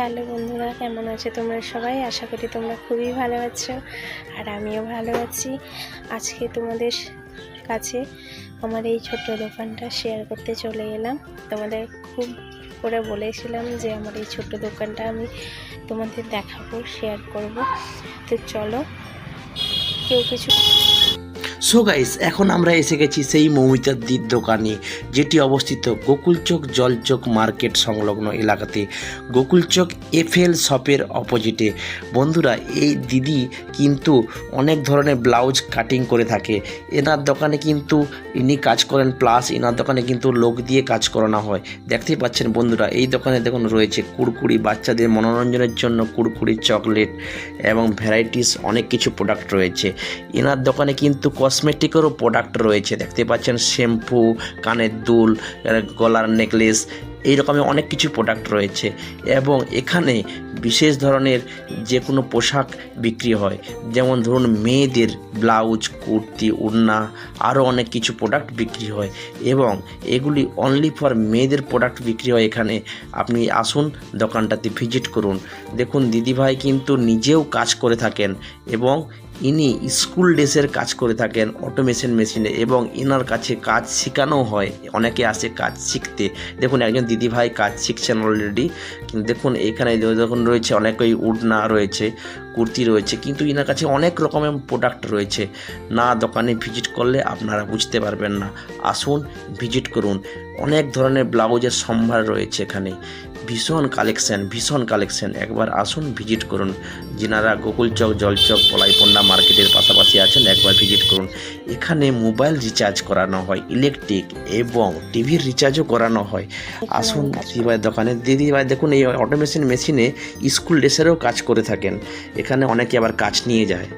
Hello বন্ধুরা, কেমন আছো তোমরা সবাই? আশা করি তোমরা খুবই ভালো আছো আর আমিও ভালো আছি। আজকে তোমাদের কাছে আমার এই ছোট্ট দোকানটা শেয়ার করতে চলে এলাম। তোমাদের খুব করে বলেছিলাম যে আমার এই ছোট্ট দোকানটা আমি তোমাদের দেখাবো শেয়ার করব। তো চলো, কেউ কিছু সো গাইস এখন আমরা এসে গেছি সেই মৌমিতাদির দোকানে, যেটি অবস্থিত গোকুলচক জলচক মার্কেট সংলগ্ন এলাকাতে। গোকুলচক এফএল শপের অপোজিটে বন্ধুরা, এই দিদি কিন্তু অনেক ধরনের ব্লাউজ কাটিং করে থাকে। এনার দোকানে কিন্তু ইনি কাজ করেন প্লাস এনার দোকানে কিন্তু লোক দিয়ে কাজ করানো হয়। দেখতেই পাচ্ছেন বন্ধুরা, এই দোকানে দেখুন রয়েছে কুড়কুড়ি বাচ্চাদের মনোরঞ্জনের জন্য কুড়কুড়ি চকলেট এবং ভ্যারাইটিস অনেক কিছু প্রোডাক্ট রয়েছে। এনার দোকানে কিন্তু কসমেটিকেরও প্রোডাক্ট রয়েছে। দেখতে পাচ্ছেন শ্যাম্পু কানের দুল গলার নেকলেস এই রকমের অনেক কিছু প্রোডাক্ট রয়েছে। এবং এখানে বিশেষ ধরনের যে কোনো পোশাক বিক্রি হয়। যেমন ধরুন মেয়েদের ব্লাউজ কুর্তি ওড়না আরও অনেক কিছু প্রোডাক্ট বিক্রি হয়। এবং এগুলি অনলি ফর মেয়েদের প্রোডাক্ট বিক্রি হয় এখানে। আপনি আসুন দোকানটাতে ভিজিট করুন। দেখুন দিদিভাই কিন্তু নিজেও কাজ করে থাকেন এবং ইনি স্কুল ড্রেসের কাজ করে থাকেন অটোমেশন মেশিনে এবং ইনার কাছে কাজ শেখানো হয়। অনেকে আসে কাজ শিখতে। দেখুন, একজন দিদিভাই কাজ শিখছেন অলরেডি কিন্তু দেখুন, এখানে দেখুন রয়েছে, অনেকই উড়না রয়েছে, কুর্তি রয়েছে, কিন্তু ইনার কাছে অনেক রকমের প্রোডাক্ট রয়েছে। না দোকানে ভিজিট করলে আপনারা বুঝতে পারবেন না। আসুন ভিজিট করুন। অনেক ধরনের ব্লাউজের সম্ভার রয়েছে এখানে। ভীষণ কালেকশন ভীষণ কালেকশন। একবার আসুন, ভিজিট করুন। যিনারা গোকুলচক জলচক পলাইপন্ডা মার্কেটের পাশাপাশি আছেন, একবার ভিজিট করুন। এখানে মোবাইল রিচার্জ করানো হয়, ইলেকট্রিক এবং টিভির রিচার্জও করানো হয়। আসুন, দিদিভাইয়ের দোকানে। দিদিভাই, দেখুন, এই অটোমেশন মেশিনে স্কুল ড্রেসেরও কাজ করে থাকেন। এখানে অনেকে আবার কাজ নিয়ে যায়।